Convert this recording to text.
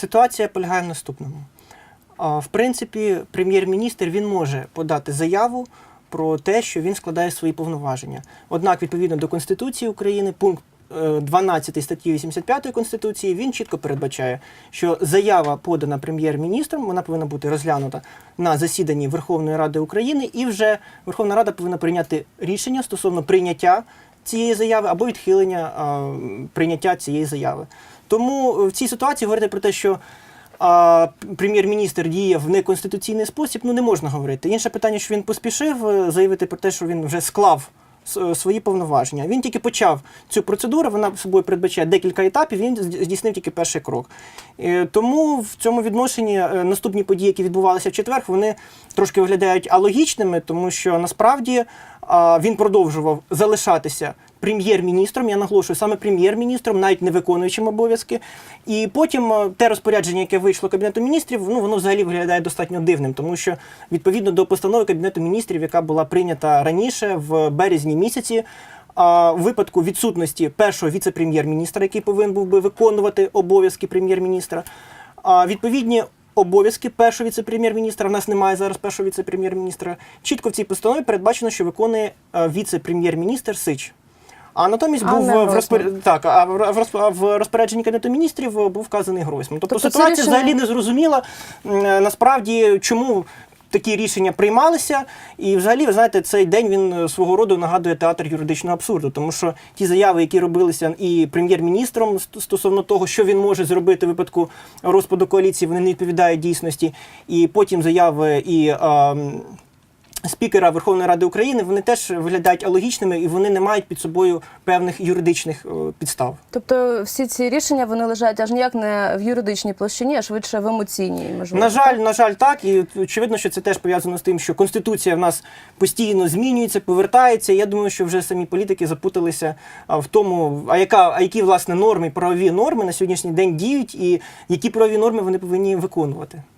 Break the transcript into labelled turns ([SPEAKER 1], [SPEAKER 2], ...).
[SPEAKER 1] ситуація полягає в наступному. В принципі, прем'єр-міністр він може подати заяву про те, що він складає свої повноваження. Однак, відповідно до Конституції України, пункт е, 12 статті 85 Конституції, він чітко передбачає, що заява подана прем'єр-міністром, вона повинна бути розглянута на засіданні Верховної Ради України, і вже Верховна Рада повинна прийняти рішення стосовно прийняття цієї заяви або відхилення прийняття цієї заяви. Тому е, в цій ситуації говорити про те, що а, прем'єр-міністр діє в неконституційний спосіб, ну не можна говорити. Інше питання, що він поспішив е, заявити про те, що він вже склав е, свої повноваження. Він тільки почав цю процедуру, вона собою передбачає декілька етапів, він здійснив тільки перший крок. Тому в цьому відношенні наступні події, які відбувалися в четвер, вони трошки виглядають алогічними, тому що насправді він продовжував залишатися прем'єр-міністром. Я наголошую саме прем'єр-міністром, навіть не виконуючим обов'язки. І потім е, те розпорядження, яке вийшло кабінету міністрів, ну воно взагалі виглядає достатньо дивним, тому що відповідно до постанови кабінету міністрів, яка була прийнята раніше в березні місяці. В випадку відсутності першого віце-прем'єр-міністра, який повинен був би виконувати обов'язки прем'єр-міністра, а відповідні обов'язки першого віце-прем'єр-міністра. В нас немає зараз першого віце-прем'єр-міністра. Чітко в цій постанові передбачено, що виконує е, віце-прем'єр-міністр Сич. А натомість
[SPEAKER 2] А
[SPEAKER 1] був в, розпор... так, а в, розп- а в розпорядженні кабінету міністрів е, був вказаний Гройсман. Тобто,
[SPEAKER 2] Тобто
[SPEAKER 1] ситуація
[SPEAKER 2] рішення-
[SPEAKER 1] взагалі не зрозуміла е, насправді, чому такі рішення приймалися. І взагалі, ви знаєте, цей день він е, свого роду нагадує театр юридичного абсурду, тому що ті заяви, які робилися і прем'єр-міністром стосовно того, що він може зробити в випадку розпаду коаліції, вони не відповідають дійсності. І потім заяви і. ем, Спікера Верховної Ради України вони теж виглядають алогічними і вони не мають під собою певних юридичних е, підстав.
[SPEAKER 2] Тобто всі ці рішення вони лежать аж ніяк не в юридичній площині, а швидше в емоційній, можливо.
[SPEAKER 1] На жаль, на жаль, так. І очевидно, що це теж пов'язано з тим, що конституція в нас постійно змінюється, повертається. І Я думаю, що вже самі політики запуталися в тому, а яка, а які власне норми, правові норми на сьогоднішній день діють, і які правові норми вони повинні виконувати.